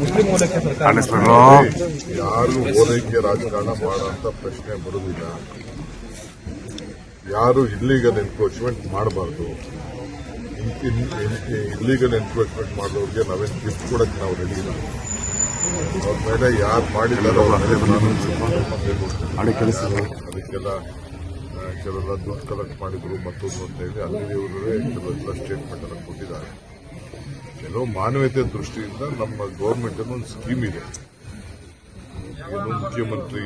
Muslim ಮೂಲಕ್ಕೆ ಸರ್ಕಾರ ಯಾರು ಓಲೈಕೆ ರಾಜಕಾರಣ ಮಾಡುವಂತ ಪ್ರಶ್ನೆ ಬರುವುದಿಲ್ಲ. ಯಾರು ಇಲ್ಲಿಗಲ್ ಎನ್ಕ್ರೋಚ್ಮೆಂಟ್ ಮಾಡಬಾರ್ದು? ಇಲ್ಲಿಗಲ್ ಎನ್ಕ್ರೋಚ್ಮೆಂಟ್ ಮಾಡೋರಿಗೆ ನಾವೇನ್ ಗಿಫ್ಟ್ ಕೊಡಕ್ಕೆ ನಾವು ರೆಡಿ ಇಲ್ಲ. ಅವ್ರ ಮೇಲೆ ಯಾರು ಮಾಡಿದಾರೋ ಅದಕ್ಕೆಲ್ಲ ಕೆಲವೆಲ್ಲ ದುಡ್ಡು ಕಲೆಕ್ಟ್ ಮಾಡಿದ್ರು ಮತ್ತೊಂದು ಅಂತ ಹೇಳಿ ಅಂಗಡಿಯವರೇ ಕೆಲವೆಲ್ಲ ಸ್ಟೇಟ್ಮೆಂಟ್ ಎಲ್ಲ ಕೊಟ್ಟಿದ್ದಾರೆ. ಕೆಲವು ಮಾನವೀಯತೆ ದೃಷ್ಟಿಯಿಂದ ನಮ್ಮ ಗೌರ್ಮೆಂಟ್ ಒಂದು ಸ್ಕೀಮ್ ಇದೆ. ಮುಖ್ಯಮಂತ್ರಿ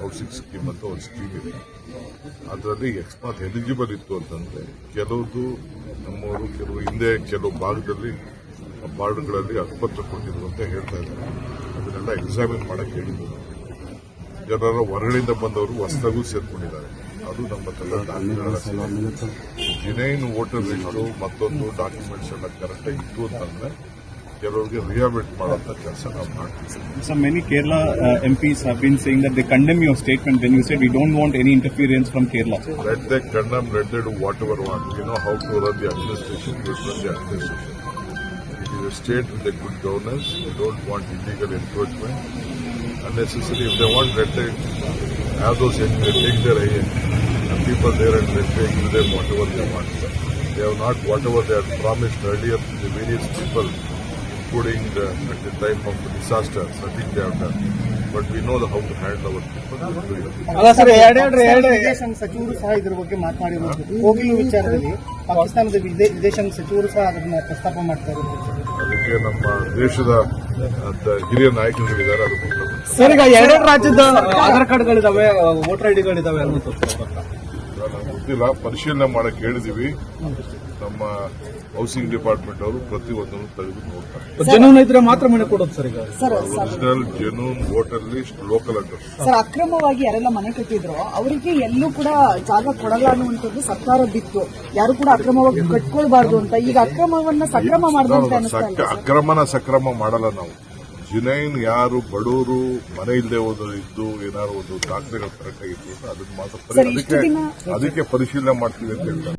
ಹೌಸಿಂಗ್ ಸ್ಕೀಮ್ ಅಂತ ಒಂದು ಸ್ಕೀಮ್ ಇದೆ. ಅದರಲ್ಲಿ ಎಕ್ಸ್ಪಾತ್ ಎಲಿಜಿಬಲ್ ಇತ್ತು ಅಂತಂದ್ರೆ ಕೆಲವೊಂದು ನಮ್ಮವರು ಕೆಲವು ಹಿಂದೆ ಕೆಲವು ಭಾಗದಲ್ಲಿ ಬಾರ್ಡ್ಗಳಲ್ಲಿ ಅಕ್ಪತ್ರ ಕೊಟ್ಟಿದ್ರು ಅಂತ ಹೇಳ್ತಾ ಇದ್ದಾರೆ. ಅದನ್ನೆಲ್ಲ ಎಕ್ಸಾಮಿನ್ ಮಾಡಕ್ಕೆ ಹೇಳಿದ್ರು. ಜನರ ಹೊರಗಡೆಯಿಂದ ಬಂದವರು ಹೊಸದಾಗೂ ಸೇರ್ಕೊಂಡಿದ್ದಾರೆ. ಅದು ನಮ್ಮ ಹತ್ರ ದಾಖಲೆಗಳ ಜಿನೈನ್ ವೋಟರ್ ಲಿಸ್ಟು ಮತ್ತೊಂದು ಡಾಕ್ಯುಮೆಂಟ್ಸ್ ಎಲ್ಲ ಕರೆಕ್ಟಾಗಿ ಇತ್ತು ಅಂತಂದ್ರೆ ಕೆಲವರಿಗೆ ರಿಹಾಬಿಲಿಟ್ ಮಾಡೋಂಥ ಕೆಲಸ ನಾವು ಮಾಡ್ತೀವಿ Some many Kerala uh, MPs have been saying that they condemn your statement when you said we don't want any interference from Kerala. let they condemn, let they do whatever want. We know how to run the administration, we run the administration. It is a state with a good governance. We don't want illegal encroachment. Unnecessary, if they want, let they have those, they take their uh, people there and let they give them whatever they want. They have not whatever they had promised earlier to the various people, including the, at the time of disaster, I think they have done. But we know the, to handle hour. ಅಲ್ಲ sir ಎರಡೆರಡು ವಿದೇಶಾಂಗ ಸಚಿವರು ಸಹ ಇದ್ರ ಬಗ್ಗೆ ಮಾತನಾಡಿರುವುದು ಹೋಗಿಲು ವಿಚಾರದಲ್ಲಿ. ಪಾಕಿಸ್ತಾನದ ವಿದೇ- ವಿದೇಶಾಂಗ ಸಚಿವರು ಸಹ ಅದನ್ನ ಪ್ರಸ್ತಾಪ ಮಾಡ್ತಾ ಇರೋದು. ಅದಕ್ಕೆ ನಮ್ಮ ದೇಶದ ಅಂತ ಹಿರಿಯ ನಾಯಕರುಗಳಿದ್ದಾರೆ ಸರ್ ಈಗ ಎರಡೆರಡು ರಾಜ್ಯದ ಆಧಾರ್ ಕಾರ್ಡ್ಗಳಿದಾವೆ ವೋಟರ್ ಐಡಿಗಳಿದಾವೆ ಅನ್ನೋದು ನಮ್ಗೆ ಗೊತ್ತಿಲ್ಲ. ಪರಿಶೀಲನೆ ಮಾಡಕ್ಕೆ ಹೇಳಿದೀವಿ. ನಮ್ಮ ಹೌಸಿಂಗ್ ಡಿಪಾರ್ಟ್ಮೆಂಟ್ ಅವರು ಪ್ರತಿಯೊಂದನ್ನು ತೆಗೆದು ನೋಡ್ತಾರೆ. ಜನೂನ್ ಇದ್ರೆ ಮಾತ್ರ ಮನೆ ಕೊಡೋದು ಸರ್ ಈಗ. Sir original genuine voter list local address sir ಅಕ್ರಮವಾಗಿ ಯಾರೆಲ್ಲ ಮನೆ ಕಟ್ಟಿದ್ರು ಅವರಿಗೆ ಎಲ್ಲೂ ಕೂಡ ಜಾಗ ಕೊಡಲ್ಲ ಅನ್ನುವಂಥದ್ದು ಸರ್ಕಾರ ಬಿತ್ತು ಯಾರು ಕೂಡ ಅಕ್ರಮವಾಗಿ ಕಟ್ಕೊಳ್ಬಾರ್ದು ಅಂತ. ಈಗ ಅಕ್ರಮವನ್ನ ಸಕ್ರಮ ಸರ್. ಅಕ್ರಮನ ಸಕ್ರಮ ಮಾಡಲ್ಲ ನಾವು. ಜಿನೈನ್ ಯಾರು ಬಡವರು ಮನೆ ಇಲ್ಲದೆ ಹೋದ್ರೆ ಇದ್ದು ಏನಾದ್ರು ಒಂದು ದಾಖಲೆಗಳು ಕರೆಕ್ಟ್ ಆಗಿತ್ತು ಅದನ್ನ ಮಾತ್ರ ಅದಕ್ಕೆ ಅದಕ್ಕೆ ಪರಿಶೀಲನೆ ಮಾಡ್ತೀವಿ ಅಂತ ಹೇಳ್ತಾರೆ.